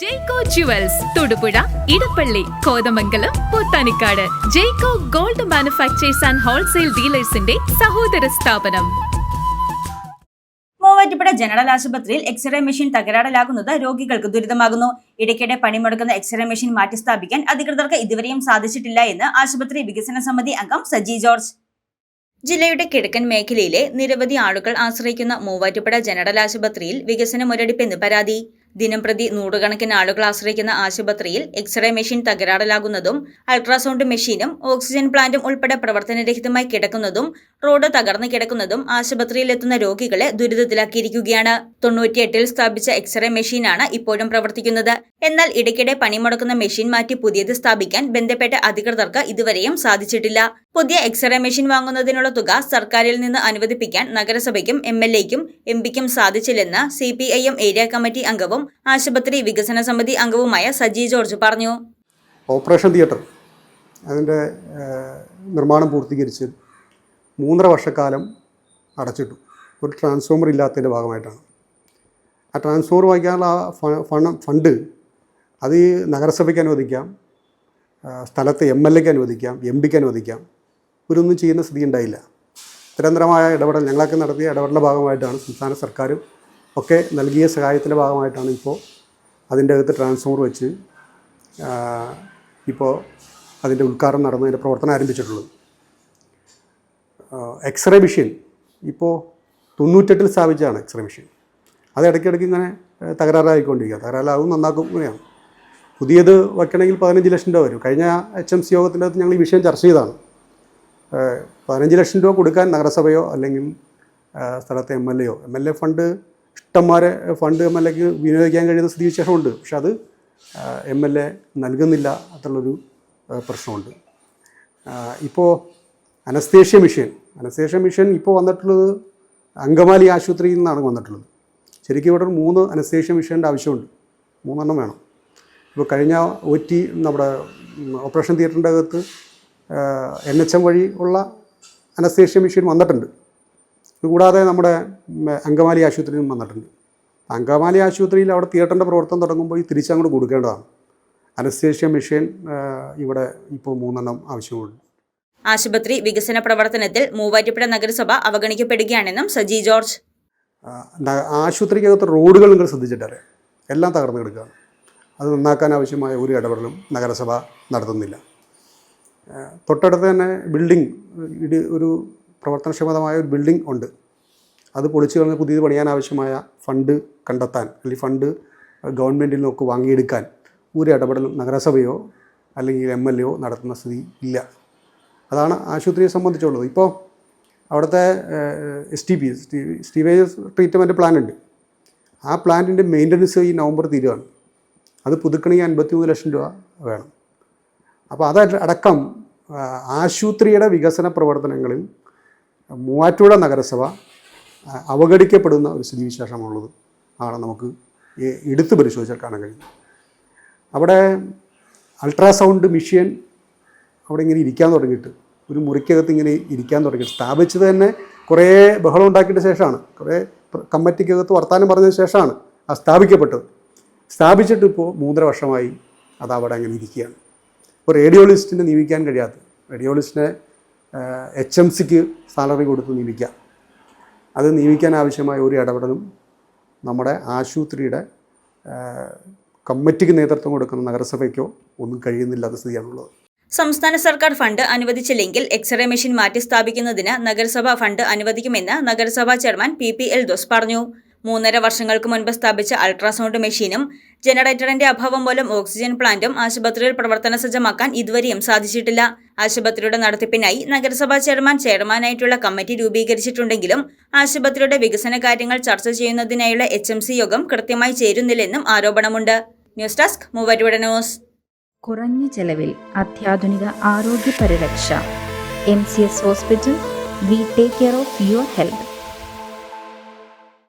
Jaico jewels Thodupuzha Edappally Kothamangalam Pothanicad Jaico gold manufacturers and wholesale ഡീലേഴ്സിന്റെ സഹോദര സ്ഥാപനം Muvattupuzha general ആശുപത്രിയിൽ x-ray machine തകരാറിലാകുന്നത് രോഗികൾക്ക് ദുരിതമാകുന്നു. ഇടയ്ക്കിടെ പണിമുടക്കുന്ന എക്സ്റേ മെഷീൻ മാറ്റിസ്ഥാപിക്കാൻ അധികൃതർക്ക് ഇതുവരെയും സാധിച്ചിട്ടില്ല എന്ന് ആശുപത്രി വികസന സമിതി അംഗം സജി ജോർജ്. ജില്ലയുടെ കിഴക്കൻ മേഖലയിലെ നിരവധി ആളുകൾ ആശ്രയിക്കുന്ന മൂവാറ്റുപുഴ ജനറൽ ആശുപത്രിയിൽ വികസന മുരടിപ്പെന്ന് പരാതി. ദിനംപ്രതി നൂറുകണക്കിന് ആളുകൾ ആശ്രയിക്കുന്ന ആശുപത്രിയിൽ എക്സ്റേ മെഷീൻ തകരാറിലാകുന്നതും അൾട്രാസൗണ്ട് മെഷീനും ഓക്സിജൻ പ്ലാന്റും ഉൾപ്പെടെ പ്രവർത്തനരഹിതമായി കിടക്കുന്നതും റോഡ് തകർന്നു കിടക്കുന്നതും ആശുപത്രിയിലെത്തുന്ന രോഗികളെ ദുരിതത്തിലാക്കിയിരിക്കുകയാണ്. തൊണ്ണൂറ്റിയെട്ടിൽ സ്ഥാപിച്ച എക്സ്റേ മെഷീനാണ് ഇപ്പോഴും പ്രവർത്തിക്കുന്നത്. എന്നാൽ ഇടയ്ക്കിടെ പണിമുടക്കുന്ന മെഷീൻ മാറ്റി പുതിയത് സ്ഥാപിക്കാൻ ബന്ധപ്പെട്ട അധികൃതർക്ക് ഇതുവരെയും സാധിച്ചിട്ടില്ല. പുതിയ എക്സ്റേ മെഷീൻ വാങ്ങുന്നതിനുള്ള തുക സർക്കാരിൽ നിന്ന് അനുവദിപ്പിക്കാൻ നഗരസഭയ്ക്കും എം എൽ എക്കും എം പിക്കും സാധിച്ചില്ലെന്ന് C P I M area committee അംഗവും ആശുപത്രി വികസന സമിതി അംഗവുമായ സജി ജോർജ് പറഞ്ഞു. ഓപ്പറേഷൻ തിയേറ്റർ. അതിന്റെ നിർമ്മാണം പൂർത്തീകരിച്ച് മൂന്നര വർഷക്കാലം അടച്ചിട്ടു. ഒരു ട്രാൻസ്ഫോമർ ഇല്ലാത്തതിന്റെ ഭാഗമായിട്ടാണ്. ആ ട്രാൻസ്ഫോമർ വാങ്ങിക്കാനുള്ള ആ ഫണ്ട് അത് നഗരസഭയ്ക്ക് അനുവദിക്കാം സ്ഥലത്തെ എം എൽ എക്ക് അനുവദിക്കാം എം പിക്ക് അനുവദിക്കാം. ഇവരൊന്നും ചെയ്യുന്ന സ്ഥിതി ഉണ്ടായില്ല. നിരന്തരമായ ഇടപെടൽ ഞങ്ങളൊക്കെ നടത്തിയ ഇടപെടലിന്റെ ഭാഗമായിട്ടാണ് സംസ്ഥാന സർക്കാരും ഒക്കെ നൽകിയ സഹായത്തിന്റെ ഭാഗമായിട്ടാണ് ഇപ്പോൾ അതിന്റെ അകത്ത് ട്രാൻസ്ഫോമർ വെച്ച് ഇപ്പോൾ അതിന്റെ ഉദ്ഘാടനം നടന്ന് അതിന്റെ പ്രവർത്തനം ആരംഭിച്ചിട്ടുള്ളത്. എക്സ്റേ മെഷീൻ ഇപ്പോൾ തൊണ്ണൂറ്റെട്ടിൽ സ്ഥാപിച്ചതാണ് എക്സ്റേ മെഷീൻ അത് ഇടയ്ക്കിടയ്ക്ക് ഇങ്ങനെ തകരാറായിക്കൊണ്ടിരിക്കുക. തകരാറാകും നന്നാക്കും ഇങ്ങനെയാണ്. പുതിയത് വയ്ക്കണമെങ്കിൽ പതിനഞ്ച് ലക്ഷം രൂപ വരും. കഴിഞ്ഞ എച്ച് എം സി യോഗത്തിന്റെ അകത്ത് ഞങ്ങൾ ഈ വിഷയം ചർച്ച ചെയ്തതാണ്. പതിനഞ്ച് ലക്ഷം രൂപ കൊടുക്കാൻ നഗരസഭയോ അല്ലെങ്കിൽ സ്ഥലത്തെ എം എൽ എയോ എം എൽ എ ഫണ്ട് ഇഷ്ടംമാരെ ഫണ്ട് എം എൽ എക്ക് വിനിയോഗിക്കാൻ കഴിയുന്ന സ്ഥിതി വിശേഷമുണ്ട്. പക്ഷെ അത് എം എൽ എ നൽകുന്നില്ല എന്നുള്ളൊരു പ്രശ്നമുണ്ട്. ഇപ്പോൾ അനസ്തേഷ്യ മിഷൻ അനസ്തേഷ്യ മിഷൻ ഇപ്പോൾ വന്നിട്ടുള്ളത് അങ്കമാലി ആശുപത്രിയിൽ നിന്നാണ് വന്നിട്ടുള്ളത്. ശരിക്കും ഇവിടെ മൂന്ന് അനസ്തേഷ്യ മിഷന്റെ ആവശ്യമുണ്ട്. മൂന്നെണ്ണം വേണം. ഇപ്പോൾ കഴിഞ്ഞ ഒ ടി നമ്മുടെ ഓപ്പറേഷൻ തിയേറ്ററിന്റെ അകത്ത് എൻ എച്ച് എം വഴി ഉള്ള അനസ്തേഷ്യ മിഷൻ വന്നിട്ടുണ്ട്. ഇതുകൂടാതെ നമ്മുടെ അങ്കമാലി ആശുപത്രിയിൽ നിന്നും വന്നിട്ടുണ്ട്. അങ്കമാലി ആശുപത്രിയിൽ അവിടെ തിയേറ്ററിന്റെ പ്രവർത്തനം തുടങ്ങുമ്പോൾ ഈ തിരിച്ചങ്ങോട്ട് കൊടുക്കേണ്ടതാണ്. അനസ്തേഷ്യ മെഷീൻ ഇവിടെ ഇപ്പോൾ മൂന്നെണ്ണം ആവശ്യമുണ്ട്. ആശുപത്രി വികസന പ്രവർത്തനത്തിൽ മൂവാറ്റുപുഴ നഗരസഭ അവഗണിക്കപ്പെടുകയാണെന്നും സജി ജോർജ്. ആശുപത്രിക്കകത്ത് റോഡുകൾ നിങ്ങൾ ശ്രദ്ധിച്ചിട്ടറിയാം. എല്ലാം തകർന്നു കിടക്കുകയാണ്. അത് നന്നാക്കാൻ ആവശ്യമായ ഒരു ഇടപെടലും നഗരസഭ നടത്തുന്നില്ല. തൊട്ടടുത്ത് തന്നെ ബിൽഡിംഗ് ഇടി ഒരു പ്രവർത്തനക്ഷമതമായ ഒരു ബിൽഡിംഗ് ഉണ്ട്. അത് പൊളിച്ചു കളഞ്ഞ് പുതിയത് പണിയാൻ ആവശ്യമായ ഫണ്ട് കണ്ടെത്താൻ അല്ലെങ്കിൽ ഫണ്ട് ഗവൺമെന്റിൽ നിന്നൊക്കെ വാങ്ങിയെടുക്കാൻ ഒരു ഇടപെടൽ നഗരസഭയോ അല്ലെങ്കിൽ എം എൽ എയോ നടത്തുന്ന സ്ഥിതി ഇല്ല. അതാണ് ആശുപത്രിയെ സംബന്ധിച്ചുള്ളത്. ഇപ്പോൾ അവിടുത്തെ എസ് ടി പി സ്റ്റീവേജ് ട്രീറ്റ്മെന്റ് പ്ലാൻ ഉണ്ട്. ആ പ്ലാന്റിന്റെ മെയിന്റനൻസ് ഈ നവംബർ തീരുകയാണ് അത് പുതുക്കണമെങ്കിൽ അൻപത്തി മൂന്ന് ലക്ഷം രൂപ വേണം. അപ്പോൾ അതടക്കം ആശുപത്രിയുടെ വികസന പ്രവർത്തനങ്ങളിൽ മൂവാറ്റുപുഴ നഗരസഭ അവഗണിക്കപ്പെടുന്ന ഒരു സ്ഥിതിവിശേഷമുള്ളത് ആണ് നമുക്ക് എടുത്തു പരിശോധിച്ചാൽ കാണാൻ കഴിയും അവിടെ അൾട്രാസൗണ്ട് മെഷീൻ അവിടെ ഇങ്ങനെ ഇരിക്കാൻ തുടങ്ങിയിട്ട് ഒരു മുറിക്കകത്ത് ഇങ്ങനെ ഇരിക്കാൻ തുടങ്ങിയിട്ട് സ്ഥാപിച്ചത് തന്നെ കുറേ ബഹളം ഉണ്ടാക്കിയിട്ട് ശേഷമാണ്. കുറേ കമ്മറ്റിക്കകത്ത് വർത്തമാനം പറഞ്ഞതിന് ശേഷമാണ് ആ സ്ഥാപിക്കപ്പെട്ടത്. സ്ഥാപിച്ചിട്ട് ഇപ്പോൾ മൂന്നര വർഷമായി അത് അവിടെ അങ്ങനെ ഇരിക്കുകയാണ്. ഇപ്പോൾ റേഡിയോളജിസ്റ്റിനെ നിയമിക്കാൻ കഴിയാത്ത റേഡിയോളിസ്റ്റിനെ എച്ച് എം സിക്ക് സാലറി കൊടുത്ത് നിയമിക്കാം. അത് നിയമിക്കാൻ ആവശ്യമായ ഒരു ഇടപെടലും നമ്മുടെ ആശുപത്രിയുടെ കമ്മിറ്റിക്ക് നേതൃത്വം കൊടുക്കുന്ന നഗരസഭയ്ക്കോ ഒന്നും കഴിയുന്നില്ലാത്ത സ്ഥിതിയാണുള്ളത്. സംസ്ഥാന സർക്കാർ ഫണ്ട് അനുവദിച്ചില്ലെങ്കിൽ എക്സ്റേ മെഷീൻ മാറ്റി സ്ഥാപിക്കുന്നതിന് നഗരസഭ ഫണ്ട് അനുവദിക്കുമെന്ന് നഗരസഭാ chairman P P Eldhose പറഞ്ഞു. മൂന്നര വർഷങ്ങൾക്ക് മുൻപ് സ്ഥാപിച്ച അൾട്രാസൗണ്ട് മെഷീനും ജനറേറ്ററിന്റെ അഭാവം മൂലം ഓക്സിജൻ പ്ലാന്റും ആശുപത്രിയിൽ പ്രവർത്തന സജ്ജമാക്കാൻ ഇതുവരെയും സാധിച്ചിട്ടില്ല. ആശുപത്രിയുടെ നടത്തിപ്പിനായി നഗരസഭാ ചെയർമാൻ ചെയർമാനായിട്ടുള്ള കമ്മിറ്റി രൂപീകരിച്ചിട്ടുണ്ടെങ്കിലും ആശുപത്രിയുടെ വികസന കാര്യങ്ങൾ ചർച്ച ചെയ്യുന്നതിനായുള്ള എച്ച് യോഗം കൃത്യമായി ചേരുന്നില്ലെന്നും ആരോപണമുണ്ട്. News desk Muvattupuzha news. കുറഞ്ഞ ചെലവിൽ അത്യാധുനിക ആരോഗ്യ പരിരക്ഷ. M C S hospital we take care of your health.